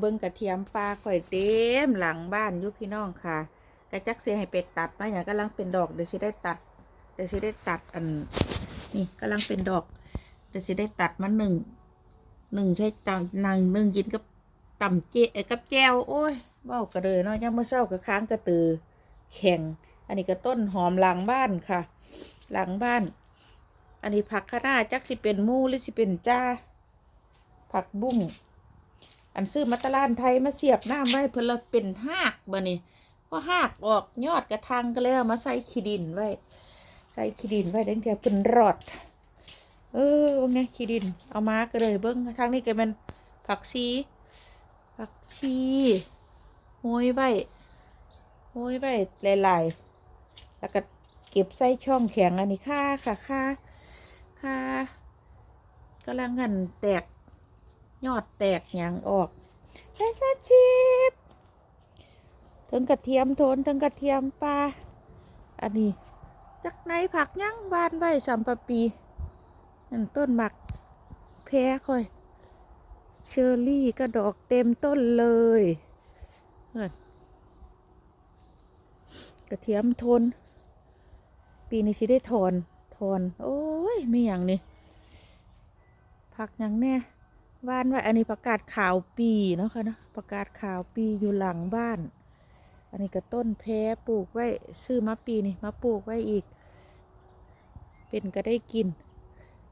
เบิ่งกระเทียมปลาข่อยเต็มหลังบ้านยู่พี่น้องค่ะ กระจักเสียให้เป็ดตัดมาอย่างกำลังเป็นดอกเดี๋ยวสิได้ตัด เดี๋ยวสิได้ตัดอัน นี่กำลังเป็นดอก เดี๋ยวสิได้ตัดมาหนึ่งหนึ่งใช้ตำนางหนึ่งกินกับตำเจเอ้กับแจวโอ้ยเบ้ากระเลยเนาะย่ามเมื่อเช้ากับค้างกระตือ แข็ง อันนี้ก็ต้นหอมหลังบ้านค่ะ หลังบ้าน อันนี้ผักคะน้าจักสิเป็นมูหรือสิเป็นจ้า ผักบุ้ง อันซื้อมาตลาดไทยมาเสียบน้ำไว้เพื่อละเป็นหากบ่นี่พอหากออกยอดกระทังก็เลยเอามาใส่ขี้ดินไว้ ใส่ขี้ดินไว้เด้งเทียเป็นรอด เออว่าไงขี้ดิน เอามาก็เลยเบิ้งทางนี้ก็เป็นผักชีผักชีโหยไว้โหยไว้หลายๆแล้วก็เก็บใส่ช่องแข็งอันนี้ค่าค่ะค่าค่ากำลังงันแตก ยอดแตกหยางออกแอสชิปถึงกระเทียมโทนถึงกระเทียมปลาอันนี้จากไหนผักยั่งบานใบสัมปะปีนั่นต้นหมักแพ้ค่อย เชอร์รี่ก็ดอกเต็มต้นเลยกระเทียมทน ปีนี้สิได้ถอนถอน โอ้ยไม่อย่างนี้ผักยังแน่ บ้านไว้อันนี้ประกาศข่าวปีเนาะค่ะเนาะประกาศข่าวปีอยู่หลังบ้าน อันนี้ก็ต้นแพรปลูกไว้ซื้อมาปีนี่มาปลูกไว้อีก เป็นก็ได้กิน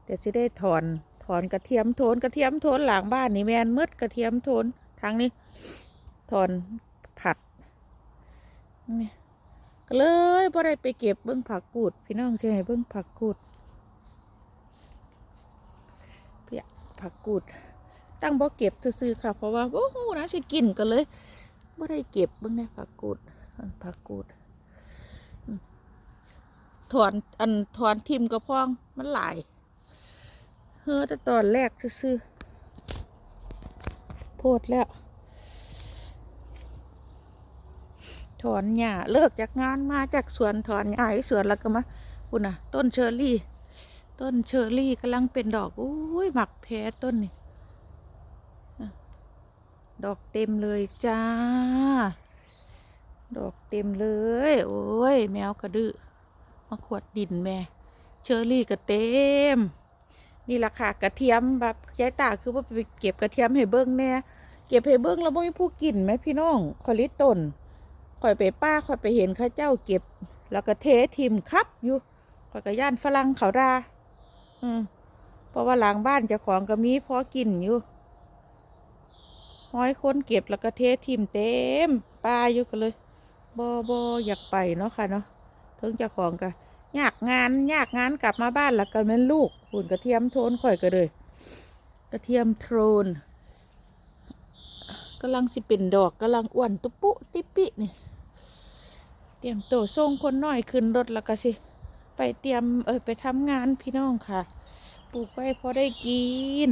เดี๋ยวจะได้ถอนถอนกระเทียมโทนกระเทียมโทนหลังบ้านนี่แมนมืดกระเทียมโทนทางนี้ถอนผัดนี่ก็เลยพอได้ไปเก็บเบิ้องผักกูด พี่น้องใช่ไหมเบิ้องผักกูดเปียผักกูด ตั้งบ่เก็บซื้อๆค่ะ เพราะว่าโอ้โหนะสิกินกันเลยบ่ได้เก็บเบิ่งในผักกูดอันผักกูดถอนอันถอนทิมกระพองมันหลายเฮ้อแต่ตอนแรกซื้อโพดแล้ว ถอนหญ้าเลิกจากงานมาจากสวนถอนหญ้าสวนแล้วก็มาคุณน่ะ ต้นเชอร์รี่ ต้นเชอร์รี่กำลังเป็นดอกอุ้ยหมักแพ้ต้นนี่ ดอกเต็มเลยจ้า ดอกเต็มเลย โอ้ย แมวกระดื้อมาขวดดินแม่ เชอรี่ก็เต็ม นี่ราคากระเทียมแบบยายตาคือว่าไปเก็บกระเทียมให้เบิ้งแน่เก็บให้เบิ้งแล้วไม่มีผู้กินไหมพี่น้องคอยลิต้นคอยไปป้าคอยไปเห็นข้าเจ้าเก็บ แล้วก็เททิมครับอยู่คอยกระย่านฝรั่งเขาดาอืมเพราะว่าหลังบ้านเจ้าของก็มีพอกินอยู่ ห้อยคนเก็บแล้วก็เททิมเต็มปลาอยู่กันเลยบอบออยากไปเนาะค่ะเนาะถึงจ้าของก็ยากงานอยากงานกลับมาบ้านแล้วก็แม่นลูกหุ่นกระเทียมโทนข่อยก็เลย กระเทียมโทนกำลังสิเป็นดอกกำลังอ้วนตุ๊ปุติปินี่เตรียมโตวส่งคนน้อยขึ้นรถแล้วก็สิไปเตรียมเออไปทำงานพี่น้องค่ะ ปลูกไว้พอได้กิน